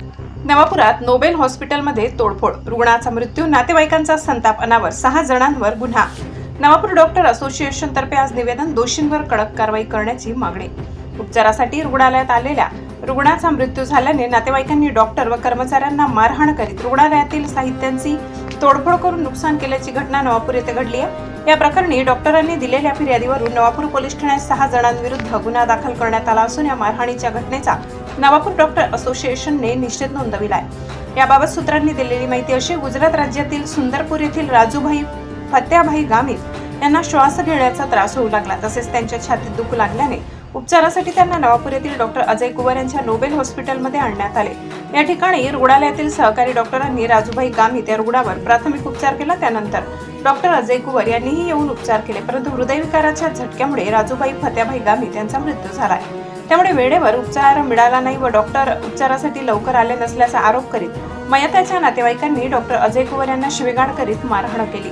नवापुरात Nobel हॉस्पिटलमध्ये तोडफोड. रुग्णाचा मृत्यू नातेवाईकांचा संताप अनावर सहा जणांवर गुन्हा. नवापूर डॉक्टर असोसिएशनतर्फे आज निवेदन दोषींवर कडक कारवाई करण्याची मागणी. उपचारासाठी रुग्णालयात आलेल्या रुग्णाचा मृत्यू झाल्याने नातेवाईकांनी डॉक्टर व कर्मचाऱ्यांना मारहाण करीत रुग्णालयातील साहित्यांची तोडफोड करून नुकसान केल्याची घटना नवापूर येथे घडली आहे. या प्रकरणी डॉक्टरांनी दिलेल्या फिर्यादीवरून नवापूर पोलीस ठाण्यात सहा जणांविरुद्ध गुन्हा दाखल करण्यात आला असून या मारहाणीच्या घटनेचा नवापूर डॉक्टर असोसिएशनने निषेध नोंदविलाय. याबाबत सूत्रांनी दिलेली माहिती अशी गुजरात राज्यातील सुंदरपूर येथील राजूभाई फत्याभाई गामित यांना श्वास घेण्याचा त्रास होऊ लागला. तसेच त्यांच्या छातीत दुखू लागल्याने उपचारासाठी त्यांना नवापूर येथील डॉक्टर अजय कुवर यांच्या नोबेल हॉस्पिटलमध्ये आणण्यात आले. या ठिकाणी रुग्णालयातील सहकारी डॉक्टरांनी राजूभाई गामित या रुग्णावर प्राथमिक उपचार केला. त्यानंतर डॉक्टर अजय कुवर यांनीही येऊन उपचार केले. परंतु हृदयविकाराच्या झटक्यामुळे राजूभाई फत्याभाई गामित यांचा मृत्यू झालाय. त्यामुळे वेळेवर उपचार मिळाला नाही व डॉक्टर उपचारासाठी लवकर आले नसल्याचा आरोप करीत मयताच्या नातेवाईकांनी डॉक्टर अजय कुवर यांना शिवेगाळ करीत मारहाण केली.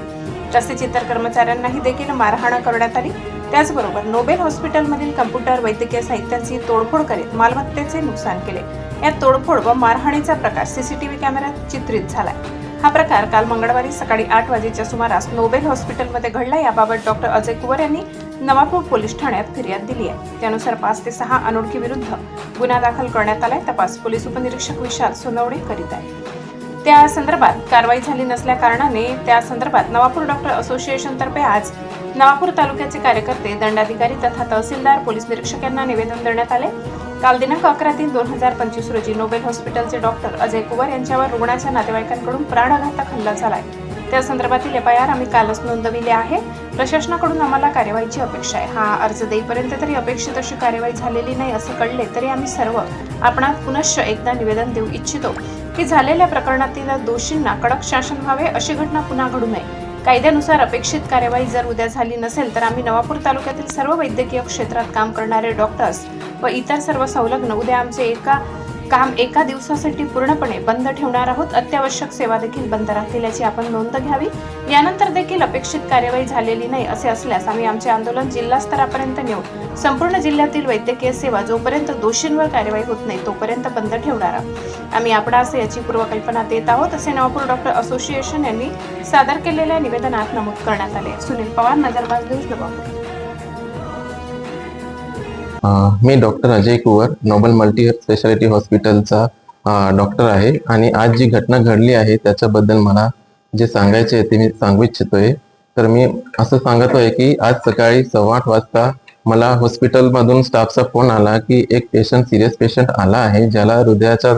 तसेच इतर कर्मचाऱ्यांनाही देखील मारहाण करण्यात आली. त्याचबरोबर नोबेल हॉस्पिटलमधील कम्प्युटर वैद्यकीय साहित्यांची तोडफोड करीत मालमत्तेचे नुकसान केले. या तोडफोड व मारहाणीचा प्रकार सीसीटीव्ही कॅमेऱ्यात चित्रित झालाय. हा प्रकार काल मंगळवारी सकाळी आठ वाजेच्या सुमारास नोबेल हॉस्पिटलमध्ये घडला. याबाबत डॉक्टर अजय कुवर यांनी नवापूर पोलीस ठाण्यात फिर्याद दिली आहे. त्यानुसार पाच ते सहा अनोळखी विरुद्ध गुन्हा दाखल करण्यात आलाय तपास पोलीस उपनिरीक्षक विशाल सोनवणे करीत आहे. त्या संदर्भात कारवाई झाली नसल्या कारणाने त्या संदर्भात नवापूर डॉक्टर असोसिएशन तर्फे आज नवापूर तालुक्याचे कार्यकर्ते दंडाधिकारी तथा तहसीलदार पोलीस निरीक्षक यांना निवेदन देण्यात आले. काल दिनांक अकरा तीन दोन हजार पंचवीस रोजी नोबेल हॉस्पिटलचे डॉक्टर अजय कुवर यांच्यावर रुग्णाच्या नातेवाईकांकडून प्राणघातक हल्ला झालाय. त्या संदर्भातील एफ आय आर आम्ही कालच नोंदविले आहे. प्रशासनाकडून आम्हाला कार्यवाहीची अपेक्षा आहे. हा अर्ज देईपर्यंत तरी अपेक्षित अशी कार्यवाही झालेली नाही असं कळले तरी आम्ही सर्व आपणात पुनश्च एकदा निवेदन देऊ इच्छितो की झालेल्या प्रकरणातील दोषींना कडक शासन व्हावे अशी घटना पुन्हा घडू नये. कायद्यानुसार अपेक्षित कार्यवाही जर उद्या झाली नसेल तर आम्ही नवापूर तालुक्यातील सर्व वैद्यकीय क्षेत्रात काम करणारे डॉक्टर्स व इतर सर्व संलग्न उद्या आमचे एका काम एका दिवसासाठी पूर्णपणे बंद ठेवणार आहोत. अत्यावश्यक सेवा देखील बंद राहतील याची आपण नोंद घ्यावी. यानंतर देखील अपेक्षित कार्यवाही झालेली नाही असे असल्यास आम्ही आमचे आंदोलन जिल्हा स्तरापर्यंत नेऊ. संपूर्ण जिल्ह्यातील वैद्यकीय सेवा जोपर्यंत दोषींवर कार्यवाही होत नाही तोपर्यंत बंद ठेवणार आहोत. आम्ही आपणास याची पूर्वकल्पना देत आहोत असे नागपूर डॉक्टर असोसिएशन यांनी सादर केलेल्या निवेदनात नमूद करण्यात आले सुनील पवार नजरबाज न्यूज नवापूर. मी doctor Ajay Kuvar Nobel multi speciality हॉस्पिटलचा डॉक्टर आहे. आणि आज जी घटना घडली आहे त्याच्याबद्दल मला जे सांगायचे आहे ते मी सांगू इच्छितोय. तर मी असं सांगतोय की आज सकाळी सव्वा आठ वाजता मला हॉस्पिटलमधून स्टाफचा फोन आला की एक पेशंट सिरियस पेशंट आला आहे ज्याला हृदयाचा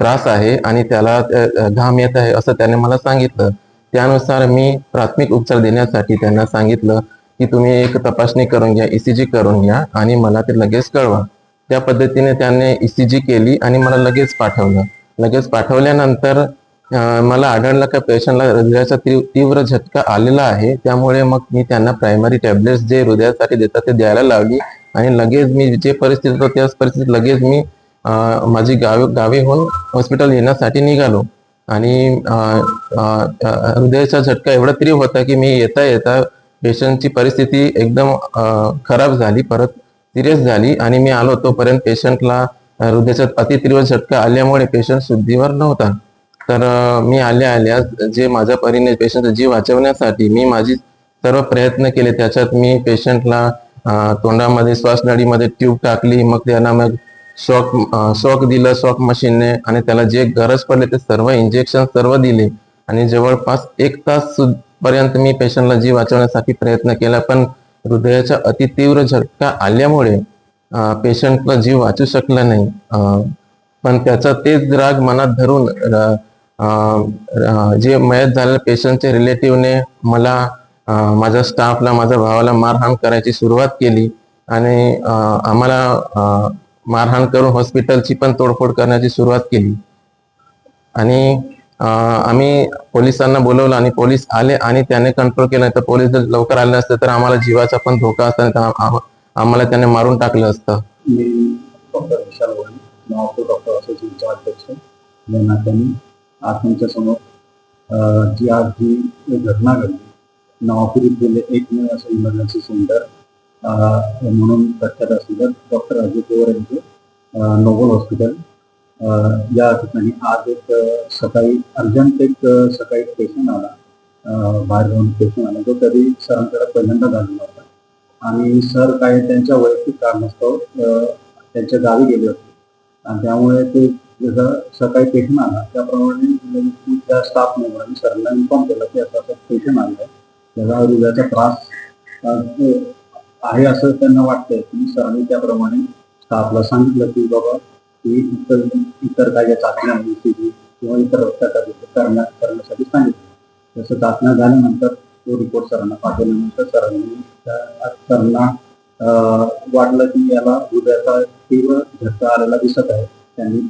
त्रास आहे आणि त्याला घाम येत आहे असं त्याने मला सांगितलं. त्यानुसार मी प्राथमिक उपचार देण्यासाठी त्यांना सांगितलं. की तुम्ही एक तपासणी करून घ्या ईसीजी करून घ्या आणि मला ते लगेच कळवा. त्या पद्धतीने त्याने ईसीजी केली आणि मला लगेच पाठवलं. लगेच पाठवल्यानंतर मला आढळलं का पेशंटला हृदयाचा तीव्र झटका आलेला आहे त्यामुळे मग मी त्यांना प्रायमरी टॅबलेट्स जे हृदयासाठी देतात ते द्यायला लावली आणि लगेच मी जे परिस्थिती होतो त्याच परिस्थितीत लगेच मी माझी गाव गावी होऊन हॉस्पिटल येण्यासाठी निघालो. आणि हृदयाचा झटका एवढा तीव्र होता की मी येता येता पेशंटची परिस्थिती एकदम खराब झाली परत सिरियस झाली आणि मी आलो तोपर्यंत पेशंटला हृदयाचा अति तीव्र झटका आल्यामुळे पेशंट शुद्धीवर नव्हता. तर मी आल्या आल्या जे माझ्या परीने पेशंटचा जीव वाचवण्यासाठी मी माझी सर्व प्रयत्न केले. त्याच्यात मी पेशंटला तोंडामध्ये श्वासनळीमध्ये ट्यूब टाकली मग त्यांना मग शॉक शॉक दिलं शॉक मशीनने आणि त्याला जे गरज पडले ते सर्व इंजेक्शन सर्व दिले आणि जवळपास एक तास पर्यंत मी पेशंटला जीव वाचवण्यासाठी प्रयत्न केला पण हृदयाचा अति तीव्र झटका आल्यामुळे पेशंटला जीव वाचू शकला नाही. पण त्याचा तेच राग मनात धरून जे मयत झालेल्या पेशंटच्या रिलेटिव्हने मला माझ्या स्टाफला माझ्या भावाला मारहाण करायची सुरुवात केली आणि आम्हाला मारहाण करून हॉस्पिटलची पण तोडफोड करण्याची सुरुवात केली. आणि आम्ही पोलिसांना बोलवलं आणि पोलीस आले आणि त्याने कंट्रोल केलं. तर पोलीस जर लवकर आले असते तर आम्हाला जीवाचा पण धोका असता आम्हाला त्याने मारून टाकलं असतं. मी डॉक्टर विशाल वाणी डॉक्टर असोसिएशनचे अध्यक्ष या नात्याने आज समोर जी आज जी घटना घडली नागपूर गेले एकमेव असं इमर्जन्सी सेंटर म्हणून प्रख्यात असलेलं डॉक्टर अजित पवार यांचे नोबल हॉस्पिटल या ठिकाणी आज एक सकाळी अर्जंट एक सकाळी पेशंट आला. बाहेर जाऊन पेशंट आला. तो कधी सरांकडे पहिल्यांदा झालेला होता आणि सर काय त्यांच्या वैयक्तिक कारणास्तव त्यांच्या गावी गेले होते. आणि त्यामुळे ते जसं सकाळी पेशंट आला त्याप्रमाणे त्या स्टाफ मेंबरांनी सरांना इन्फॉर्म केलं की असं असं पेशंट आलं आहे. त्याला हृदयाचा त्रास आहे असं त्यांना वाटतंय. की सरांनी त्याप्रमाणे स्टाफला सांगितलं की बाबा की इतर इतर काही चाचण्या ECG किंवा इतर रक्ताचा करण्या करण्यासाठी सांगितलं. तसं चाचण्या झाल्यानंतर तो रिपोर्ट सरांना पाठवल्यानंतर सरांनी त्या सरांना वाटलं की याला हृदयाचा तीव्र झटका आलेला दिसत आहे. त्यांनी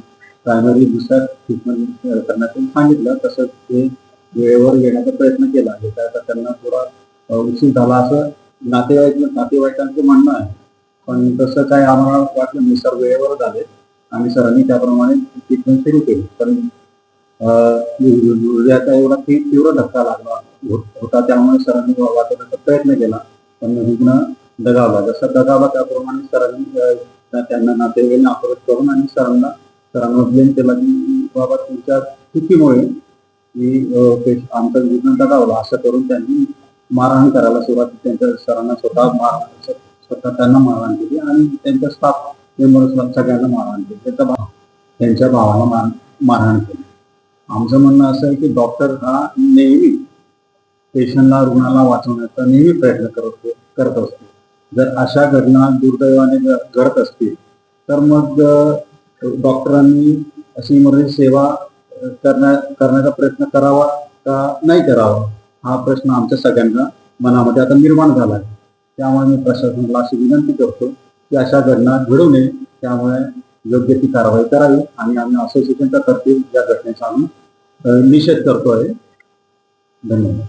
प्रायमरी दुसऱ्या ट्रीटमेंट करण्याचं सांगितलं. तसंच ते वेळेवर येण्याचा प्रयत्न केला. त्याचा त्यांना थोडा उशीर झाला असं नातेवाईक नातेवाईकांचं म्हणणं आहे. पण तसं काय आम्हाला वाटलं नाही. सर वेळेवर झाले. आणि सरांनी त्याप्रमाणे ट्रीटमेंट सुरू केली. पण हृदयाचा एवढा तीव्र धक्का लागला होता त्यामुळे सरांनी वाचवण्याचा प्रयत्न केला. पण रुग्ण दगावला. जसा दगावला त्याप्रमाणे सरांनी त्यांना नातेवाईकांना अप्रोच करून आणि सरांना सरांवर ब्लेम केला की बाबा तुमच्या चुकीमुळे मी ते आमचा रुग्ण दगावला. असं करून त्यांनी मारहाण करायला सुरुवात त्यांच्या सरांना स्वतः मारहाण स्वतः त्यांना मारहाण केली आणि त्यांच्या स्टाफ मेंबर्सला सगळ्यांना मारहाण केली. त्याचा भाव त्यांच्या भावाला मार मारहाण केली. आमचं म्हणणं असं आहे की डॉक्टर हा नेहमी पेशंटला रुग्णाला वाचवण्याचा नेहमी प्रयत्न करत करत असतो. जर अशा घटना दुर्दैवाने घडत असतील तर मग डॉक्टरांनी अशी इमर्जन्सी सेवा करण्या करण्याचा प्रयत्न करावा का नाही करावा? हा प्रश्न आमच्या सगळ्यांना मनामध्ये आता निर्माण झाला आहे. त्यामुळे मी प्रशासनाला अशी विनंती करतो की अशा घटना घडू नये त्यामुळे योग्य ती कारवाई करावी आणि आम्ही असोसिएशनच्या तर्फे या घटनेचा आम्ही निषेध करतोय. धन्यवाद.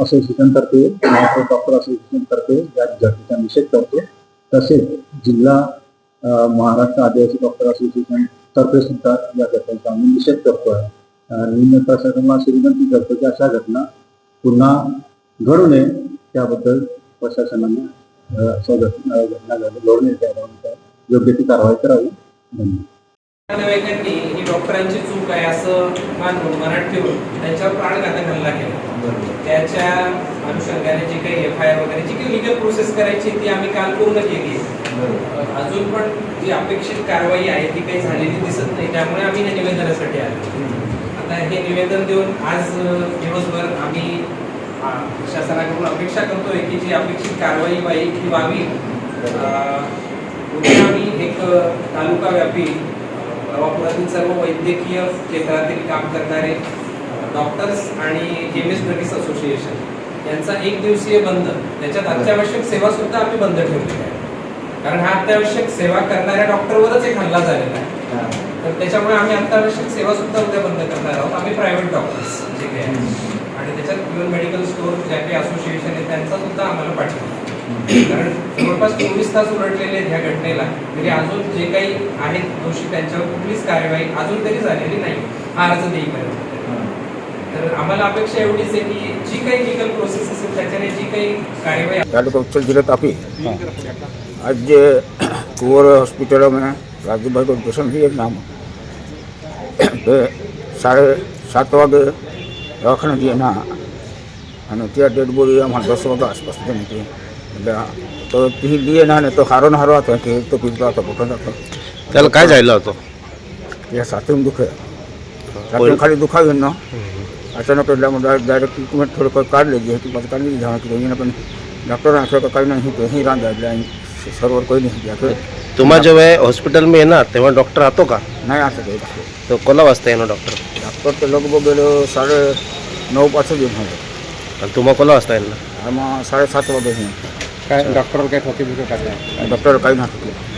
असोसिएशन तर्फे डॉक्टर असोसिएशन तर्फे या घटनेचा निषेध करतो तसेच जिल्हा महाराष्ट्र आदिवासी डॉक्टर असोसिएशन तर्फे सुद्धा या घटनेचा आम्ही निषेध करतोय. निम्न मी प्रशासनाला अशी विनंती करतो की अशा घटना पुन्हा घडू नये त्याबद्दल प्रशासनाने अशा घटना घटना योग्य ती कारवाई करावी धन्यवाद नातेवाईकांनी ही डॉक्टरांची चूक आहे असं मानून मराठ ठेवून त्यांच्यावर प्राणघातक हल्ला केला. त्याच्या अनुषंगाने जी काही एफ आय आर वगैरे जी काही लिगल प्रोसेस करायची ती आम्ही काल पूर्ण केली. अजून पण जी अपेक्षित कारवाई आहे ती काही झालेली दिसत नाही त्यामुळे आम्ही या निवेदनासाठी आलो. आता हे निवेदन देऊन आज दिवसभर आम्ही शासनाकडून अपेक्षा करतोय की जी अपेक्षित कारवाई व्हावी ती व्हावी उद्या आम्ही एक अ, तालुका व्यापी नवापुरातील सर्व वैद्यकीय क्षेत्रातील काम करणारे डॉक्टर्स आणि केमिस्ट ड्रगिस्ट असोसिएशन यांचा एक दिवसीय बंद. त्याच्यात अत्यावश्यक सेवा सुद्धा आम्ही बंद ठेवलेली आहे कारण हा अत्यावश्यक सेवा करणाऱ्या डॉक्टरवरच एक हल्ला झालेला आहे. तर त्याच्यामुळे आम्ही अत्यावश्यक सेवा सुद्धा उद्या बंद करणार आहोत. आम्ही प्रायव्हेट डॉक्टर्स जे काही आणि त्याच्यात प्युअर मेडिकल स्टोअर ज्या काही असोसिएशन आहे त्यांचा सुद्धा आम्हाला पाठिंबा कारण जवळपास चोवीस तास उलटलेले आहेत ह्या घटनेला. तरी अजून जे काही आहेत दोषी त्यांच्यावर कुठलीच कार्यवाही अजून तरी झालेली नाही. हा अर्ज देईपर्यंत. तर आम्हाला अपेक्षा एवढीच आहे की जी काही लिगल प्रोसेस असेल त्याच्याने जी काही कार्यवाही तालुका तापी आज जे कुंवर हॉस्पिटल में राजू भाई को भी एक नाम साढ़े सात वागे રાખણ હતી એના અને ત્યાં ડેડ બોડી અમારે બસો હતો આસપાસ જેમ કે. એટલે તો પી લઈએ ના ને તો હારો ને હારો હતો કે એક તો પીતો હતો પોટો હતો. ત્યારે કાંઈ જાયેલો હતો. ત્યાં સાથે દુખે. સાથે ખાલી દુખાવ્યું ન અચાનક એટલે અમે ડાયરેક્ટ ટ્રીટમેન્ટ થોડુંક કાઢી લઈ જઈએ પછી કાઢી લીધી. જાણ કીધું એને પણ ડૉક્ટર આંખે તો કાઢી નાખ્યું તો અહીં રાંધા એટલે અહીં સરોવર કોઈ નહીં ગયા तुम्हा जेव्हा हॉस्पिटल मी येणार तेव्हा डॉक्टर आतो का? नाही असं काही तो कोला वाजता येणार डॉक्टर डॉक्टर तर लगभग साडे नऊ पाच येऊन होतं आणि तुम्हाला कोला वाजता येणार? मग साडेसात वाजता काय डॉक्टर काय ठोके बिके डॉक्टर काही नाही